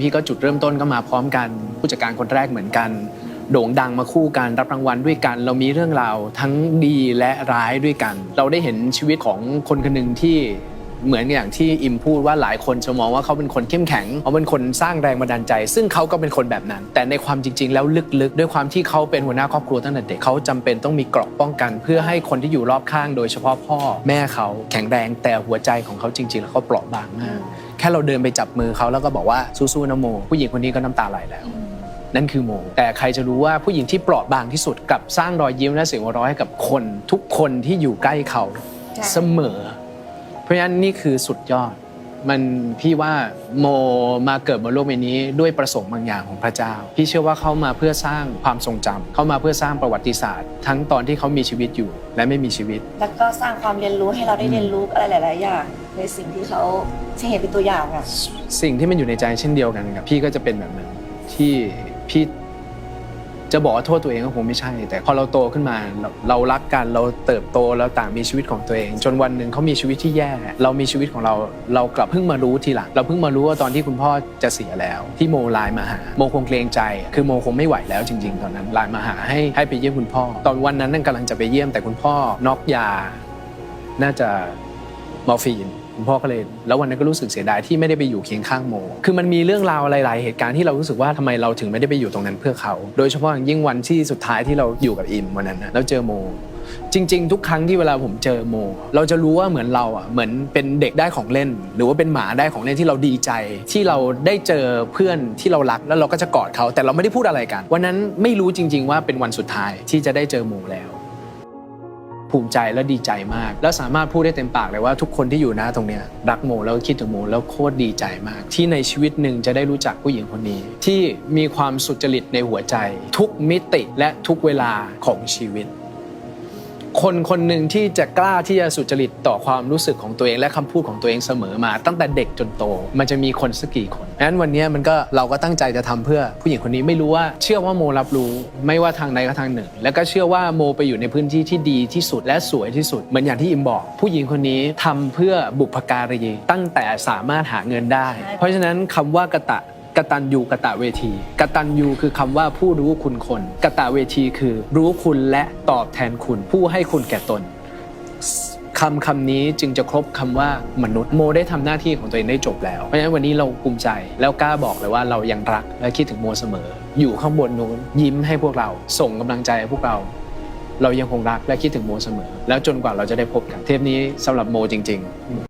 พี่ก็จุดเริ่มต้นก็มาพร้อมกัน ผู้จัดการคนแรกเหมือนกัน โด่งดังมาคู่กันรับรางวัลด้วยกัน เรามีเรื่องราวทั้งดีและร้ายด้วยกัน เราได้เห็นชีวิตของคนคนหนึ่งที่ เหมือนอย่างที่อิมพูดว่าหลายคนจะมองว่าเขาเป็นคนเข้มแข็งเขาเป็นคนสร้างแรงบันดาลใจ ซึ่งเขาก็เป็นคนแบบนั้น แต่ในความจริง ๆ แล้วลึกๆ ด้วยความที่เขาเป็นหัวหน้าครอบครัวตั้งแต่เด็กเขาจำเป็นต้องมีเกราะป้องกัน เพื่อให้คนที่อยู่รอบข้าง โดยเฉพาะพ่อแม่เขาแข็งแรงแต่หัวใจของเขาจริง ๆ แล้วเขาเปราะบางมากแค่เราเดินไปจับมือเขาแล้วก็บอกว่าสู้ๆนะโม ผู้หญิงคนนี้ก็น้ำตาไหลแล้วนั่นคือโม แต่ใครจะรู้ว่าผู้หญิงที่เปราะบางที่สุดกลับสร้างรอยยิ้มและเสียงหัวเราะให้กับคน ทุกคนที่อยู่ใกล้เขาค่ะเสมอ เพราะฉะนั้นนี่คือสุดยอด มันพี่ว่าโมมาเกิดบนโลกใบนี้ด้วยประสงค์บางอย่างของพระเจ้า พี่เชื่อว่าเขามาเพื่อสร้างความทรงจำเขามาเพื่อสร้างประวัติศาสตร์ ทั้งตอนที่เขามีชีวิตอยู่และไม่มีชีวิต แล้วก็สร้างความเรียนรู้ให้เราได้เรียนรู้อะไรหลาย ๆ อย่างในสิ่งที่เขาที่เห็นเป็นตัวอย่างอะ สิ่งที่มันอยู่ในใจเช่นเดียวกันกับพี่ก็จะเป็นแบบนั้นที่พี่ จะบอกว่าโทษตัวเองก็คงไม่ใช่ แต่พอเราโตขึ้นมาเราเรารักกันเราเติบโตเราต่างมีชีวิตของตัวเอง จนวันหนึ่งเขามีชีวิตที่แย่ เรามีชีวิตของเราเรากลับเพิ่งมารู้ทีหลังเราเพิ่งมารู้ว่าตอนที่คุณพ่อจะเสียแล้ว ที่โมไลน์มาหาโมคงเกรงใจ คือโมคงไม่ไหวแล้วจริง ๆ ตอนนั้นไลน์มาหาให้ให้ไปเยี่ยมคุณพ่อ ตอนวันนั้นนั่นกำลังจะไปเยี่ยมแต่คุณพ่อนอกยา น่าจะมอร์ฟีน คุณพ่อก็เลย แล้ววันนั้นก็รู้สึกเสียดายที่ไม่ได้ไปอยู่เคียงข้างโม คือมันมีเรื่องราวหลายๆเหตุการณ์ที่เรารู้สึกว่าทำไมเราถึงไม่ได้ไปอยู่ตรงนั้นเพื่อเขา โดยเฉพาะอย่างยิ่งวันที่สุดท้ายที่เราอยู่กับอิมวันนั้นนะแล้วเจอโมจริง ๆ ทุกครั้งที่เวลาผมเจอโม เราจะรู้ว่าเหมือนเราอะเหมือนเป็นเด็กได้ของเล่น หรือว่าเป็นหมาได้ของเล่นที่เราดีใจ ที่เราได้เจอเพื่อนที่เรารักแล้วเราก็จะกอดเขาแต่เราไม่ได้พูดอะไรกันวันนั้นไม่รู้จริง ๆ ว่าเป็นวันสุดท้ายที่จะได้เจอโมแล้ว ภูมิใจและดีใจมาก แล้วสามารถพูดได้เต็มปากเลยว่าทุกคนที่อยู่หน้าตรงเนี้ยรักโมแล้วคิดถึงโมแล้วโคตรดีใจมาก ที่ในชีวิตหนึ่งจะได้รู้จักผู้หญิงคนนี้ ที่มีความสุจริตในหัวใจ ทุกมิติและทุกเวลาของชีวิต คนคนหนึ่งที่จะกล้าที่จะสุจริตต่อความรู้สึกของตัวเองและคำพูดของตัวเองเสมอมา ตั้งแต่เด็กจนโต มันจะมีคนสักกี่คนงั้นวันนี้มันก็เราก็ตั้งใจจะทำเพื่อผู้หญิงคนนี้ไม่รู้ว่าเชื่อว่าโมรับรู้ไม่ว่าทางใดก็ทางหนึ่ง แล้วก็เชื่อว่าโมไปอยู่ในพื้นที่ที่ดีที่สุดและสวยที่สุดเหมือนอย่างที่อิมบอก ผู้หญิงคนนี้ทำเพื่อบุพการีตั้งแต่สามารถหาเงินได้ เพราะฉะนั้นคำว่ากะตะ กตัญญูกตะเวที กตัญญูคือคำว่าผู้รู้คุณคนกตะเวทีคือรู้คุณและตอบแทนคุณ ผู้ให้คุณแก่ตนคำคำนี้จึงจะครบคำว่ามนุษย์โมได้ทำหน้าที่ของตัวเองได้จบแล้ว เพราะฉะนั้นวันนี้เราภูมิใจแล้วกล้าบอกเลยว่าเรายังรักและคิดถึงโมเสมอ อยู่ข้างบนนู้นยิ้มให้พวกเรา ส่งกำลังใจให้พวกเรา เรายังคงรักและคิดถึงโมเสมอ แล้วจนกว่าเราจะได้พบกัน เทปนี้สำหรับโมจริง ๆ